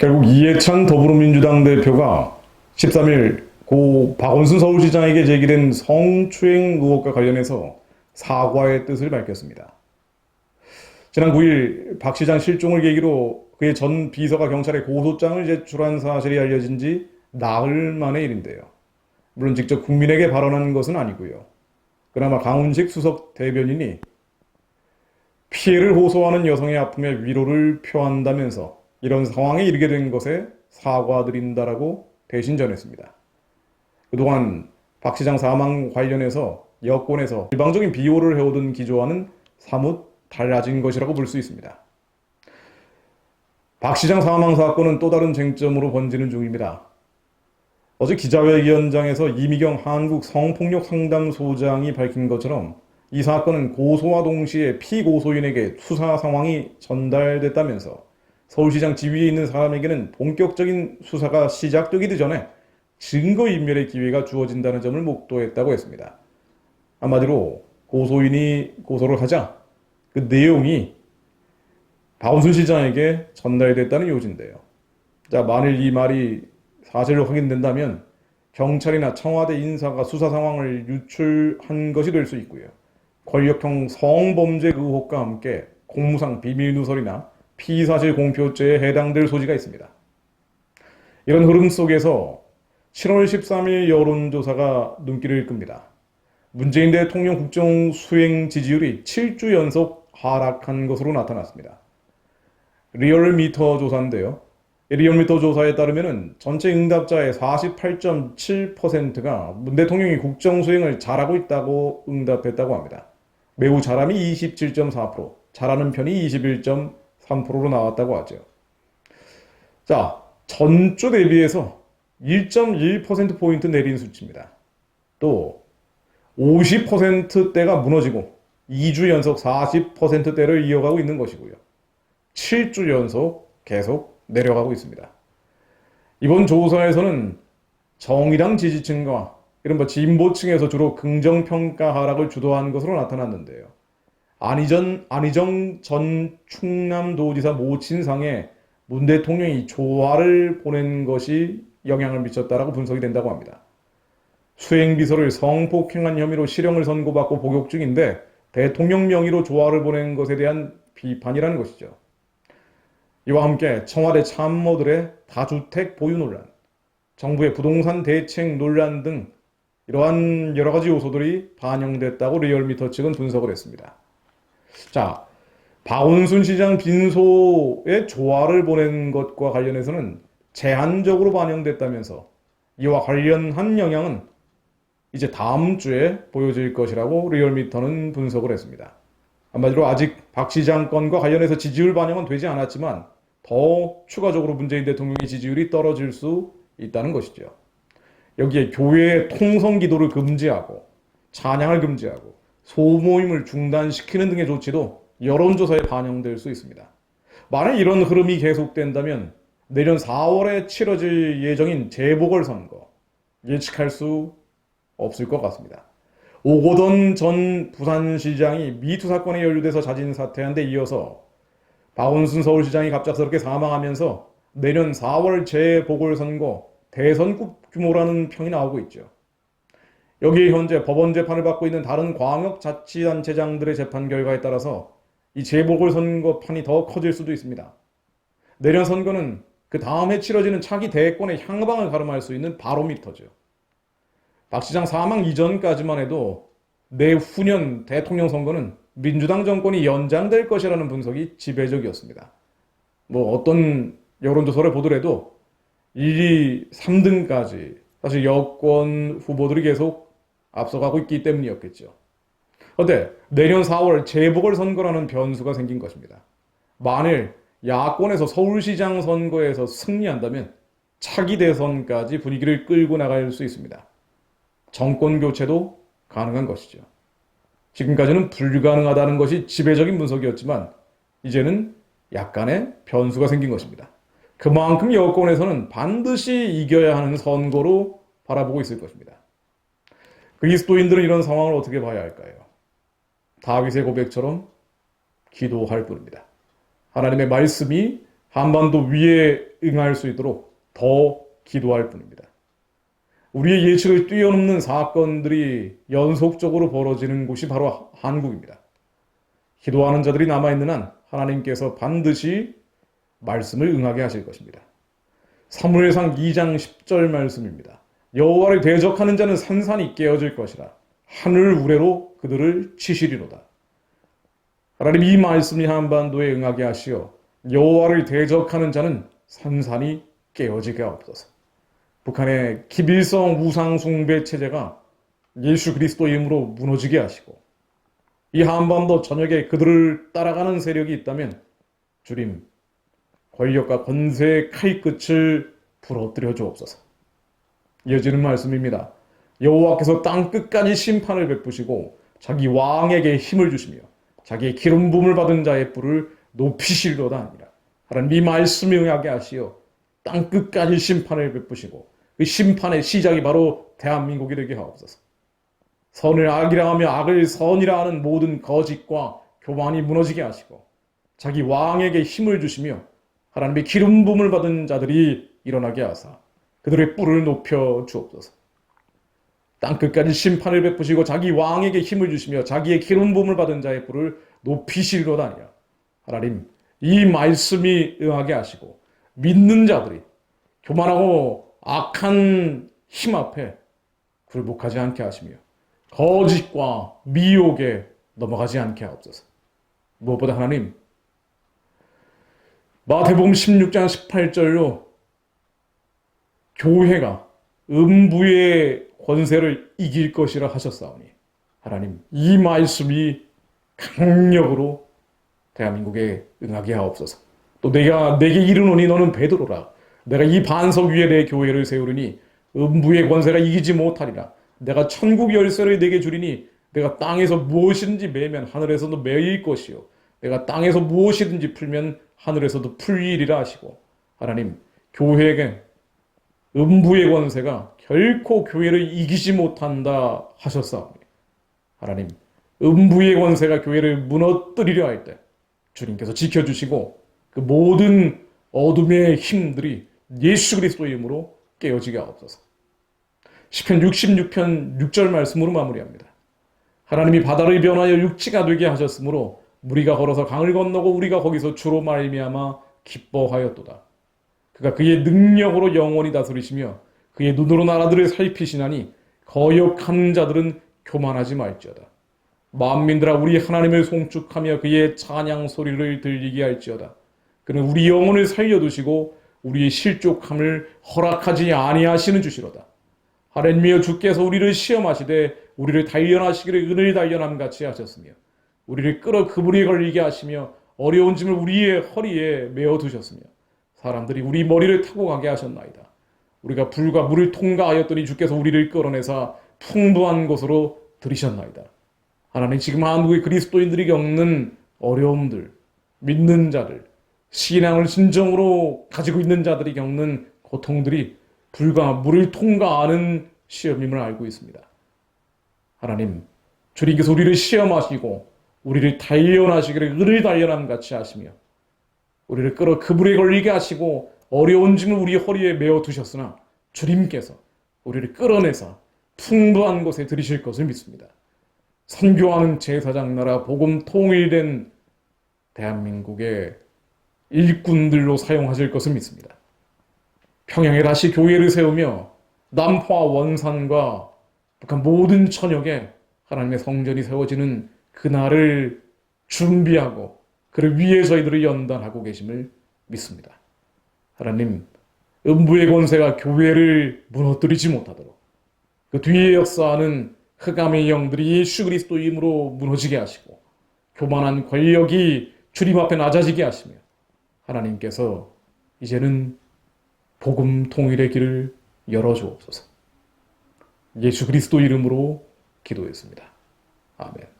결국 이해찬 더불어민주당 대표가 13일 고 박원순 서울시장에게 제기된 성추행 의혹과 관련해서 사과의 뜻을 밝혔습니다. 지난 9일 박 시장 실종을 계기로 그의 전 비서가 경찰에 고소장을 제출한 사실이 알려진 지 나흘 만의 일인데요. 물론 직접 국민에게 발언한 것은 아니고요. 그나마 강훈식 수석 대변인이 피해를 호소하는 여성의 아픔에 위로를 표한다면서 이런 상황에 이르게 된 것에 사과드린다라고 대신 전했습니다. 그동안 박 시장 사망 관련해서 여권에서 일방적인 비호를 해오던 기조와는 사뭇 달라진 것이라고 볼 수 있습니다. 박 시장 사망 사건은 또 다른 쟁점으로 번지는 중입니다. 어제 기자회견장에서 이미경 한국 성폭력 상담소장이 밝힌 것처럼 이 사건은 고소와 동시에 피고소인에게 수사 상황이 전달됐다면서 서울시장 지위에 있는 사람에게는 본격적인 수사가 시작되기도 전에 증거인멸의 기회가 주어진다는 점을 목도했다고 했습니다. 한마디로 고소인이 고소를 하자 그 내용이 박원순 시장에게 전달됐다는 요지인데요. 자, 만일 이 말이 사실로 확인된다면 경찰이나 청와대 인사가 수사 상황을 유출한 것이 될 수 있고요. 권력형 성범죄 의혹과 함께 공무상 비밀 누설이나 피사실 공표죄에 해당될 소지가 있습니다. 이런 흐름 속에서 7월 13일 여론조사가 눈길을 끕니다. 문재인 대통령 국정 수행 지지율이 7주 연속 하락한 것으로 나타났습니다. 리얼미터 조사인데요. 리얼미터 조사에 따르면 전체 응답자의 48.7%가 문 대통령이 국정 수행을 잘하고 있다고 응답했다고 합니다. 매우 잘함이 27.4%, 잘하는 편이 21.3%로 나왔다고 하죠. 자, 전주 대비해서 1.1%포인트 내린 수치입니다. 또 50%대가 무너지고 2주 연속 40%대를 이어가고 있는 것이고요. 7주 연속 계속 내려가고 있습니다. 이번 조사에서는 정의당 지지층과 이른바 진보층에서 주로 긍정평가 하락을 주도한 것으로 나타났는데요. 안희전, 안희정 전 충남도지사 모친상에 문 대통령이 조화를 보낸 것이 영향을 미쳤다라고 분석이 된다고 합니다. 수행비서를 성폭행한 혐의로 실형을 선고받고 복역 중인데 대통령 명의로 조화를 보낸 것에 대한 비판이라는 것이죠. 이와 함께 청와대 참모들의 다주택 보유 논란, 정부의 부동산 대책 논란 등 이러한 여러 가지 요소들이 반영됐다고 리얼미터 측은 분석을 했습니다. 자, 박원순 시장 빈소에 조화를 보낸 것과 관련해서는 제한적으로 반영됐다면서 이와 관련한 영향은 이제 다음 주에 보여질 것이라고 리얼미터는 분석을 했습니다. 한마디로 아직 박 시장 건과 관련해서 지지율 반영은 되지 않았지만 더 추가적으로 문재인 대통령의 지지율이 떨어질 수 있다는 것이죠. 여기에 교회의 통성 기도를 금지하고 찬양을 금지하고 소모임을 중단시키는 등의 조치도 여론조사에 반영될 수 있습니다. 만약 이런 흐름이 계속된다면 내년 4월에 치러질 예정인 재보궐선거 예측할 수 없을 것 같습니다. 오고돈 전 부산시장이 미투 사건에 연루돼서 자진 사퇴한 데 이어서 박원순 서울시장이 갑작스럽게 사망하면서 내년 4월 재보궐선거 대선급 규모라는 평이 나오고 있죠. 여기에 현재 법원 재판을 받고 있는 다른 광역자치단체장들의 재판 결과에 따라서 이 재보궐선거판이 더 커질 수도 있습니다. 내년 선거는 그 다음에 치러지는 차기 대권의 향방을 가름할 수 있는 바로미터죠. 박 시장 사망 이전까지만 해도 내후년 대통령 선거는 민주당 정권이 연장될 것이라는 분석이 지배적이었습니다. 뭐 어떤 여론조사를 보더라도 1위 3등까지 사실 여권 후보들이 계속 앞서가고 있기 때문이었겠죠. 그런데 내년 4월 재보궐선거라는 변수가 생긴 것입니다. 만일 야권에서 서울시장 선거에서 승리한다면 차기 대선까지 분위기를 끌고 나갈 수 있습니다. 정권 교체도 가능한 것이죠. 지금까지는 불가능하다는 것이 지배적인 분석이었지만 이제는 약간의 변수가 생긴 것입니다. 그만큼 여권에서는 반드시 이겨야 하는 선거로 바라보고 있을 것입니다. 그리스도인들은 이런 상황을 어떻게 봐야 할까요? 다윗의 고백처럼 기도할 뿐입니다. 하나님의 말씀이 한반도 위에 응할 수 있도록 더 기도할 뿐입니다. 우리의 예측을 뛰어넘는 사건들이 연속적으로 벌어지는 곳이 바로 한국입니다. 기도하는 자들이 남아있는 한 하나님께서 반드시 말씀을 응하게 하실 것입니다. 사무엘상 2장 10절 말씀입니다. 여호와를 대적하는 자는 산산이 깨어질 것이라 하늘 우레로 그들을 치시리로다. 하나님 이 말씀이 한반도에 응하게 하시어 여호와를 대적하는 자는 산산이 깨어지게 없어서 북한의 기빌성 우상 숭배 체제가 예수 그리스도 이름으로 무너지게 하시고 이 한반도 전역에 그들을 따라가는 세력이 있다면 주님 권력과 권세의 칼끝을 부러뜨려 주옵소서. 이어지는 말씀입니다. 여호와께서 땅 끝까지 심판을 베푸시고 자기 왕에게 힘을 주시며 자기의 기름 부음을 받은 자의 뿔을 높이실로다 아니라 하나님 이 말씀이 응하게 하시어 땅 끝까지 심판을 베푸시고 그 심판의 시작이 바로 대한민국이 되게 하옵소서. 선을 악이라 하며 악을 선이라 하는 모든 거짓과 교만이 무너지게 하시고 자기 왕에게 힘을 주시며 하나님의 기름 부음을 받은 자들이 일어나게 하사 그들의 뿔을 높여 주옵소서. 땅 끝까지 심판을 베푸시고 자기 왕에게 힘을 주시며 자기의 기름 부음을 받은 자의 뿔을 높이시리로다 아니라 하나님 이 말씀이 응하게 하시고 믿는 자들이 교만하고 악한 힘 앞에 굴복하지 않게 하시며 거짓과 미혹에 넘어가지 않게 하옵소서. 무엇보다 하나님 마태복음 16장 18절로 교회가 음부의 권세를 이길 것이라 하셨사오니 하나님 이 말씀이 강력으로 대한민국에 응하게 하옵소서. 또 내가 내게 이르노니 너는 베드로라. 내가 이 반석 위에 내 교회를 세우리니 음부의 권세가 이기지 못하리라. 내가 천국 열쇠를 내게 주리니 내가 땅에서 무엇이든지 매면 하늘에서도 매일 것이요. 내가 땅에서 무엇이든지 풀면 하늘에서도 풀리리라 하시고 하나님 교회에게 음부의 권세가 결코 교회를 이기지 못한다 하셨사오니 하나님 음부의 권세가 교회를 무너뜨리려 할 때 주님께서 지켜주시고 그 모든 어둠의 힘들이 예수 그리스도 이름으로 깨어지게 하옵소서. 10편 66편 6절 말씀으로 마무리합니다. 하나님이 바다를 변하여 육지가 되게 하셨으므로 무리가 걸어서 강을 건너고 우리가 거기서 주로 말미암아 기뻐하였도다. 그가 그의 능력으로 영원히 다스리시며 그의 눈으로 나라들을 살피시나니 거역한 자들은 교만하지 말지어다. 만민들아 우리 하나님을 송축하며 그의 찬양 소리를 들리게 할지어다. 그는 우리 영혼을 살려두시고 우리의 실족함을 허락하지 아니하시는 주시로다. 하나님이여 주께서 우리를 시험하시되 우리를 단련하시기를 은을 단련함 같이 하셨으며 우리를 끌어 그물이 걸리게 하시며 어려운 짐을 우리의 허리에 메어 두셨으며 사람들이 우리 머리를 타고 가게 하셨나이다. 우리가 불과 물을 통과하였더니 주께서 우리를 끌어내사 풍부한 곳으로 들이셨나이다. 하나님 지금 한국의 그리스도인들이 겪는 어려움들, 믿는 자들, 신앙을 진정으로 가지고 있는 자들이 겪는 고통들이 불과 물을 통과하는 시험임을 알고 있습니다. 하나님, 주님께서 우리를 시험하시고 우리를 단련하시기를 은을 단련함 같이 하시며 우리를 끌어 그물에 걸리게 하시고 어려운 짐을 우리 허리에 메어 두셨으나 주님께서 우리를 끌어내사 풍부한 곳에 들이실 것을 믿습니다. 선교하는 제사장 나라 복음 통일된 대한민국의 일꾼들로 사용하실 것을 믿습니다. 평양에 다시 교회를 세우며 남포와 원산과 북한 모든 천역에 하나님의 성전이 세워지는 그날을 준비하고 그를 위해 저희들을 연단하고 계심을 믿습니다. 하나님, 음부의 권세가 교회를 무너뜨리지 못하도록 그 뒤에 역사하는 흑암의 영들이 예수 그리스도 이름으로 무너지게 하시고 교만한 권력이 주님 앞에 낮아지게 하시며 하나님께서 이제는 복음 통일의 길을 열어주옵소서. 예수 그리스도 이름으로 기도했습니다. 아멘.